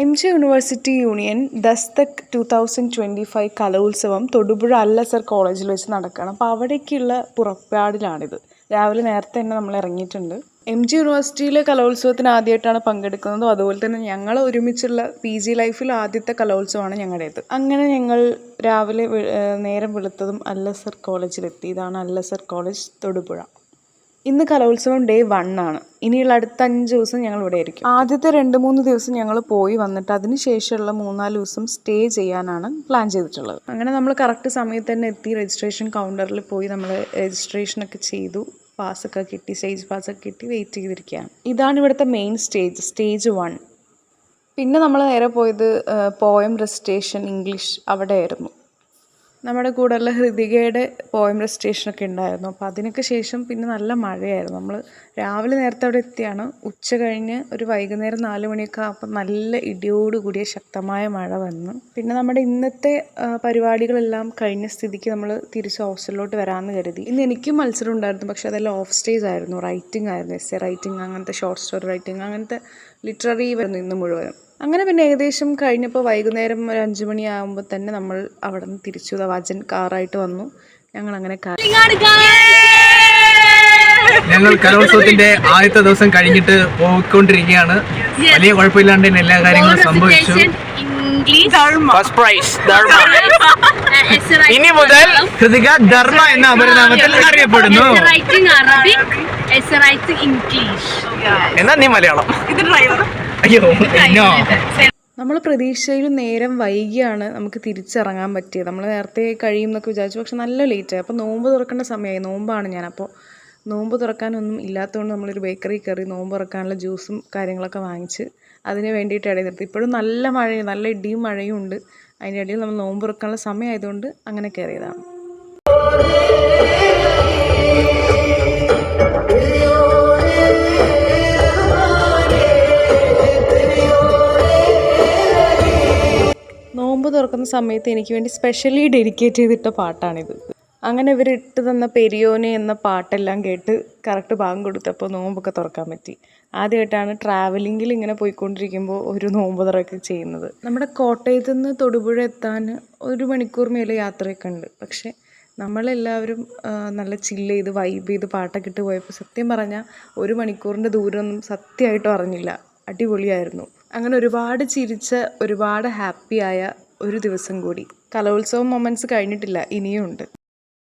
M G university union Dastak two thousand twenty five കലോത്സവം തൊടുപുഴ അല്ലസർ കോളേജിൽ വെച്ച് നടക്കുകയാണ്. അപ്പോൾ അവിടേക്കുള്ള പുറപ്പാടിലാണിത്. രാവിലെ നേരത്തെ തന്നെ നമ്മൾ ഇറങ്ങിയിട്ടുണ്ട്. എം ജി യൂണിവേഴ്സിറ്റിയിലെ കലോത്സവത്തിന് ആദ്യമായിട്ടാണ് പങ്കെടുക്കുന്നതും അതുപോലെ തന്നെ ഞങ്ങൾ ഒരുമിച്ചുള്ള പി ജി ലൈഫിൽ ആദ്യത്തെ കലോത്സവമാണ് ഞങ്ങളുടേത്. അങ്ങനെ ഞങ്ങൾ രാവിലെ നേരം വെളുത്തതും അല്ലസർ കോളേജിലെത്തി. ഇതാണ് അല്ലസർ കോളേജ് തൊടുപുഴ. ഇന്ന് കലോത്സവം ഡേ വൺ ആണ്. ഇനിയുള്ള അടുത്ത അഞ്ച് ദിവസം ഞങ്ങൾ ഇവിടെ ആയിരിക്കും. ആദ്യത്തെ രണ്ട് മൂന്ന് ദിവസം ഞങ്ങൾ പോയി വന്നിട്ട് അതിന് ശേഷമുള്ള മൂന്നാൽ ദിവസം സ്റ്റേ ചെയ്യാനാണ് പ്ലാൻ ചെയ്തിട്ടുള്ളത്. അങ്ങനെ നമ്മൾ കറക്റ്റ് സമയത്ത് തന്നെ എത്തി രജിസ്ട്രേഷൻ കൗണ്ടറിൽ പോയി നമ്മൾ രജിസ്ട്രേഷനൊക്കെ ചെയ്തു. പാസ്സൊക്കെ കിട്ടി സ്റ്റേജ് പാസ്സൊക്കെ കിട്ടി വെയിറ്റ് ചെയ്തിരിക്കുകയാണ്. ഇതാണ് ഇവിടുത്തെ മെയിൻ സ്റ്റേജ് സ്റ്റേജ് വൺ പിന്നെ നമ്മൾ നേരെ പോയത് പോയം റെസിറ്റേഷൻ ഇംഗ്ലീഷ് അവിടെയായിരുന്നു. നമ്മുടെ കൂടെയുള്ള ഹൃതികയുടെ പോയം റെസിറ്റേഷനൊക്കെ ഉണ്ടായിരുന്നു. അപ്പോൾ അതിനൊക്കെ ശേഷം പിന്നെ നല്ല മഴയായിരുന്നു. നമ്മൾ രാവിലെ നേരത്തെ അവിടെ എത്തിയാണ്. ഉച്ച കഴിഞ്ഞ് ഒരു വൈകുന്നേരം നാല് മണിയൊക്കെ ആകുമ്പോൾ നല്ല ഇടിയോട് കൂടിയ ശക്തമായ മഴ വന്നു. പിന്നെ നമ്മുടെ ഇന്നത്തെ പരിപാടികളെല്ലാം കഴിഞ്ഞ സ്ഥിതിക്ക് നമ്മൾ തിരിച്ച് ഹോസ്റ്റലിലോട്ട് വരാമെന്ന് കരുതി. ഇന്ന് എനിക്കും മത്സരം ഉണ്ടായിരുന്നു. പക്ഷേ അതെല്ലാം ഓഫ് സ്റ്റേജ് ആയിരുന്നു. റൈറ്റിംഗ് ആയിരുന്നു. എസ് എ റൈറ്റിംഗ് അങ്ങനത്തെ ഷോർട്ട് സ്റ്റോറി റൈറ്റിംഗ് അങ്ങനത്തെ ലിറ്റററി വരുന്നു ഇന്ന് മുഴുവനും. അങ്ങനെ പിന്നെ ഏകദേശം കഴിഞ്ഞപ്പോൾ വൈകുന്നേരം ഒരു അഞ്ചു മണിയാകുമ്പോൾ തന്നെ നമ്മൾ അവിടെ നിന്ന് തിരിച്ചു. വാജൻ വജൻ കാറായിട്ട് വന്നു. ഞങ്ങൾ അങ്ങനെ കാർ ഞങ്ങൾ കലോത്സവത്തിന്റെ ആദ്യത്തെ ദിവസം കഴിഞ്ഞിട്ട് പോയിക്കൊണ്ടിരിക്കുകയാണ്. വലിയ കുഴപ്പമില്ലാണ്ട് തന്നെ എല്ലാ കാര്യങ്ങളും സംഭവിച്ചു. ഫസ്റ്റ് പ്രൈസ് ഇനി മുതൽ കൃതിക ധർമ്മ എന്ന അപരനാമത്തിൽ അറിയപ്പെടുന്നു. എന്നാ നീ മലയാളം. അയ്യോ എന്നോ നമ്മൾ പ്രതീക്ഷയിൽ നേരം വൈകിയാണ് നമുക്ക് തിരിച്ചിറങ്ങാൻ പറ്റിയത്. നമ്മൾ നേരത്തെ കഴിയും എന്നൊക്കെ വിചാരിച്ചു പക്ഷെ നല്ല ലേറ്റായി അപ്പോൾ നോമ്പ് തുറക്കേണ്ട സമയമായി നോമ്പാണ് ഞാൻ. അപ്പോൾ നോമ്പ് തുറക്കാനൊന്നും ഇല്ലാത്തതുകൊണ്ട് നമ്മളൊരു ബേക്കറി കയറി നോമ്പ് തുറക്കാനുള്ള ജ്യൂസും കാര്യങ്ങളൊക്കെ വാങ്ങിച്ച് അതിന് വേണ്ടിയിട്ട് ഇടയിൽ നിർത്തി. ഇപ്പോഴും നല്ല മഴയും നല്ല ഇടിയും മഴയും ഉണ്ട്. അതിന്റെ ഇടയിൽ നമ്മൾ നോമ്പ് തുറക്കാനുള്ള സമയമായതുകൊണ്ട് അങ്ങനെ കയറിയതാണ്. നോമ്പ് തുറക്കുന്ന സമയത്ത് എനിക്ക് വേണ്ടി സ്പെഷ്യലി ഡെഡിക്കേറ്റ് ചെയ്തിട്ട പാട്ടാണിത്. അങ്ങനെ ഇവർ ഇട്ട് തന്ന പെരിയോനെ എന്ന പാട്ടെല്ലാം കേട്ട് കറക്റ്റ് ഭാഗം കൊടുത്തപ്പോൾ നോമ്പൊക്കെ തുറക്കാൻ പറ്റി. ആദ്യമായിട്ടാണ് ട്രാവലിങ്ങിൽ ഇങ്ങനെ പോയിക്കൊണ്ടിരിക്കുമ്പോൾ ഒരു നോമ്പ് തുറക്കുക ചെയ്യുന്നത്. നമ്മുടെ കോട്ടയത്ത് നിന്ന് തൊടുപുഴ എത്താൻ ഒരു മണിക്കൂർ മേലെ യാത്രയൊക്കെ ഉണ്ട്. പക്ഷേ നമ്മളെല്ലാവരും നല്ല ചില്ല് ചെയ്ത് വൈബ് ചെയ്ത് പാട്ടൊക്കെ ഇട്ട് പോയപ്പോൾ സത്യം പറഞ്ഞാൽ ഒരു മണിക്കൂറിന്റെ ദൂരമൊന്നും സത്യമായിട്ടും അറിഞ്ഞില്ല. അടിപൊളിയായിരുന്നു. അങ്ങനെ ഒരുപാട് ചിരിച്ച ഒരുപാട് ഹാപ്പിയായ ഒരു ദിവസം കൂടി. കലോത്സവം മൊമെന്റ്സ് കഴിഞ്ഞിട്ടില്ല ഇനിയും ഉണ്ട്